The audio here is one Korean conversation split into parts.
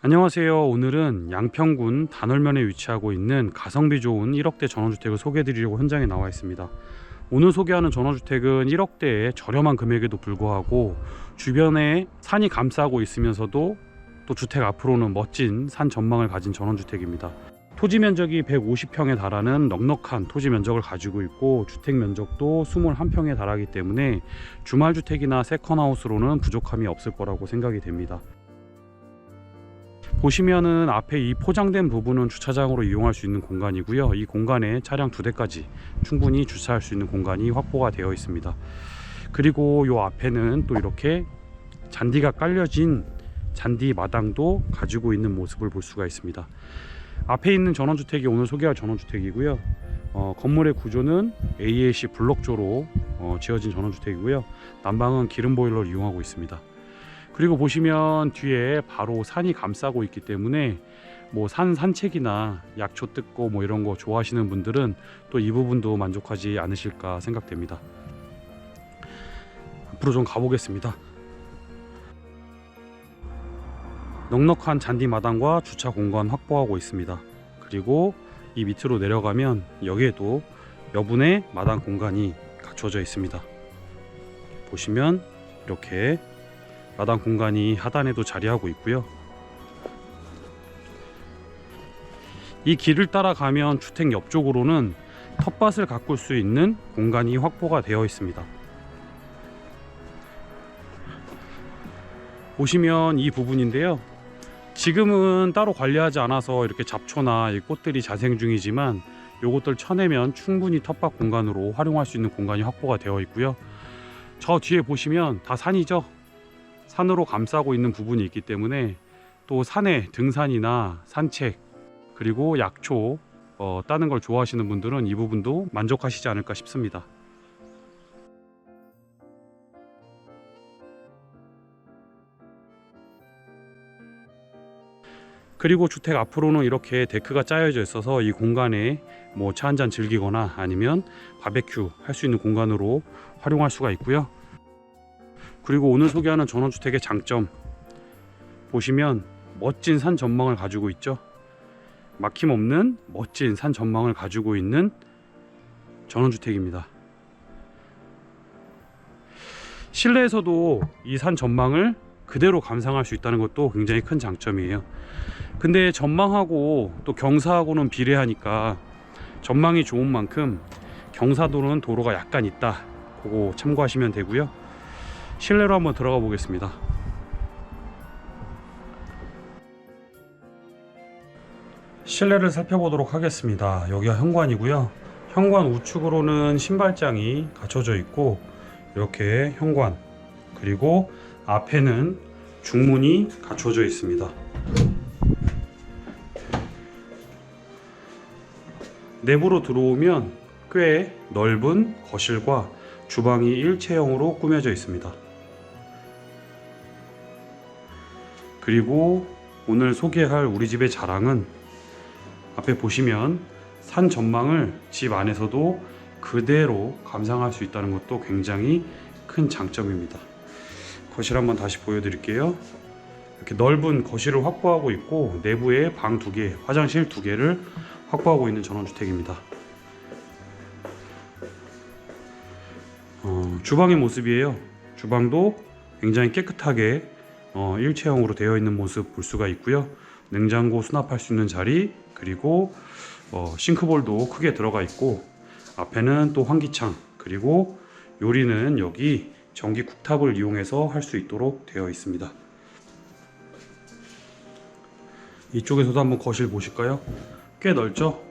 안녕하세요. 오늘은 양평군 단월면에 위치하고 있는 가성비 좋은 1억대 전원주택을 소개해드리려고 현장에 나와 있습니다. 오늘 소개하는 전원주택은 1억대의 저렴한 금액에도 불구하고 주변에 산이 감싸고 있으면서도 또 주택 앞으로는 멋진 산 전망을 가진 전원주택입니다. 토지 면적이 150평에 달하는 넉넉한 토지 면적을 가지고 있고 주택 면적도 21평에 달하기 때문에 주말 주택이나 세컨하우스로는 부족함이 없을 거라고 생각이 됩니다. 보시면은 앞에 이 포장된 부분은 주차장으로 이용할 수 있는 공간이고요. 이 공간에 차량 두 대까지 충분히 주차할 수 있는 공간이 확보가 되어 있습니다. 그리고 요 앞에는 또 이렇게 잔디가 깔려진 잔디 마당도 가지고 있는 모습을 볼 수가 있습니다. 앞에 있는 전원주택이 오늘 소개할 전원주택이고요. 어, 건물의 구조는 AAC 블록조로 어, 지어진 전원주택이고요. 난방은 기름 보일러를 이용하고 있습니다. 그리고 보시면 뒤에 바로 산이 감싸고 있기 때문에 뭐 산 산책이나 약초 뜯고 뭐 이런 거 좋아하시는 분들은 또 이 부분도 만족하지 않으실까 생각됩니다. 앞으로 좀 가보겠습니다. 넉넉한 잔디 마당과 주차 공간 확보하고 있습니다. 그리고 이 밑으로 내려가면 여기에도 여분의 마당 공간이 갖춰져 있습니다. 보시면 이렇게 마당 공간이 하단에도 자리하고 있고요. 이 길을 따라가면 주택 옆쪽으로는 텃밭을 가꿀 수 있는 공간이 확보가 되어 있습니다. 보시면 이 부분인데요. 지금은 따로 관리하지 않아서 이렇게 잡초나 이 꽃들이 자생 중이지만 요것들 쳐내면 충분히 텃밭 공간으로 활용할 수 있는 공간이 확보가 되어 있고요. 저 뒤에 보시면 다 산이죠. 산으로 감싸고 있는 부분이 있기 때문에 또 산에 등산이나 산책 그리고 약초 어, 따는 걸 좋아하시는 분들은 이 부분도 만족하시지 않을까 싶습니다. 그리고 주택 앞으로는 이렇게 데크가 짜여져 있어서 이 공간에 뭐 차 한잔 즐기거나 아니면 바베큐 할 수 있는 공간으로 활용할 수가 있고요. 그리고 오늘 소개하는 전원주택의 장점 보시면 멋진 산 전망을 가지고 있죠. 막힘없는 멋진 산 전망을 가지고 있는 전원주택입니다. 실내에서도 이 산 전망을 그대로 감상할 수 있다는 것도 굉장히 큰 장점이에요. 근데 전망하고 또 경사하고는 비례하니까 전망이 좋은 만큼 경사도는 도로가 약간 있다. 그거 참고하시면 되고요. 실내로 한번 들어가 보겠습니다. 실내를 살펴보도록 하겠습니다. 여기가 현관이고요. 현관 우측으로는 신발장이 갖춰져 있고 이렇게 현관 그리고 앞에는 중문이 갖춰져 있습니다. 내부로 들어오면 꽤 넓은 거실과 주방이 일체형으로 꾸며져 있습니다. 그리고 오늘 소개할 우리 집의 자랑은 앞에 보시면 산 전망을 집 안에서도 그대로 감상할 수 있다는 것도 굉장히 큰 장점입니다. 거실 한번 다시 보여드릴게요. 이렇게 넓은 거실을 확보하고 있고 내부에 방 두 개, 화장실 두 개를 확보하고 있는 전원주택입니다. 어, 주방의 모습이에요. 주방도 굉장히 깨끗하게 어, 일체형으로 되어 있는 모습 볼 수가 있고요. 냉장고 수납할 수 있는 자리 그리고 어, 싱크볼도 크게 들어가 있고 앞에는 또 환기창 그리고 요리는 여기 전기 쿡탑을 이용해서 할 수 있도록 되어 있습니다. 이쪽에서도 한번 거실 보실까요? 꽤 넓죠?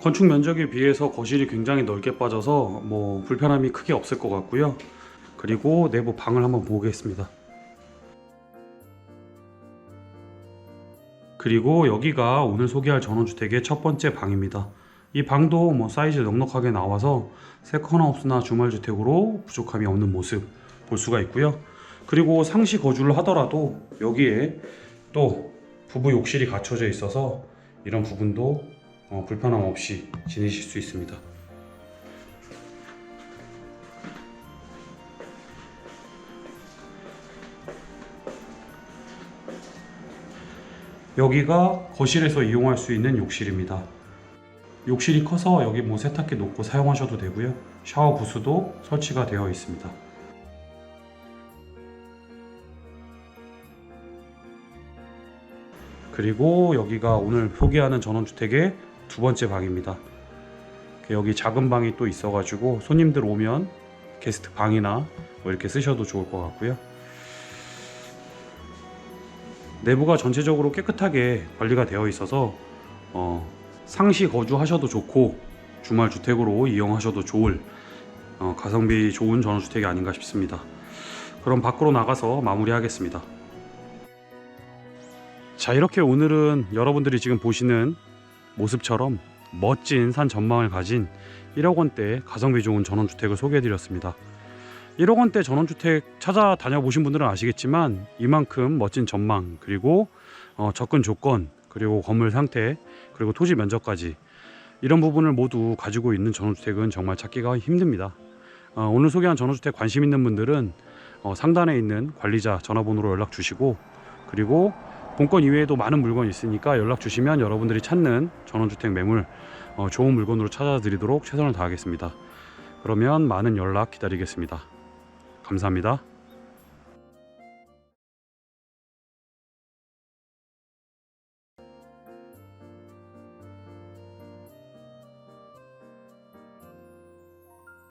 건축 면적에 비해서 거실이 굉장히 넓게 빠져서 뭐 불편함이 크게 없을 것 같고요. 그리고 내부 방을 한번 보겠습니다. 그리고 여기가 오늘 소개할 전원주택의 첫 번째 방입니다. 이 방도 뭐 사이즈 넉넉하게 나와서 세컨하우스나 주말주택으로 부족함이 없는 모습 볼 수가 있고요. 그리고 상시 거주를 하더라도 여기에 또 부부 욕실이 갖춰져 있어서 이런 부분도 어, 불편함 없이 지내실 수 있습니다. 여기가 거실에서 이용할 수 있는 욕실입니다. 욕실이 커서 여기 뭐 세탁기 놓고 사용하셔도 되고요. 샤워 부스도 설치가 되어 있습니다. 그리고 여기가 오늘 소개하는 전원주택의 두 번째 방입니다. 여기 작은 방이 또 있어가지고 손님들 오면 게스트 방이나 뭐 이렇게 쓰셔도 좋을 것 같고요. 내부가 전체적으로 깨끗하게 관리가 되어 있어서 어, 상시 거주하셔도 좋고 주말 주택으로 이용하셔도 좋을 어, 가성비 좋은 전원주택이 아닌가 싶습니다. 그럼 밖으로 나가서 마무리하겠습니다. 자 이렇게 오늘은 여러분들이 지금 보시는 모습처럼 멋진 산 전망을 가진 1억 원대 가성비 좋은 전원주택을 소개해드렸습니다. 1억 원대 전원주택 찾아 다녀 보신 분들은 아시겠지만 이만큼 멋진 전망 그리고 어, 접근 조건 그리고 건물 상태 그리고 토지 면적까지 이런 부분을 모두 가지고 있는 전원주택은 정말 찾기가 힘듭니다. 어, 오늘 소개한 전원주택 관심 있는 분들은 어, 상단에 있는 관리자 전화번호로 연락 주시고 그리고 본건 이외에도 많은 물건이 있으니까 연락 주시면 여러분들이 찾는 전원주택 매물 어, 좋은 물건으로 찾아드리도록 최선을 다하겠습니다. 그러면 많은 연락 기다리겠습니다. 감사합니다.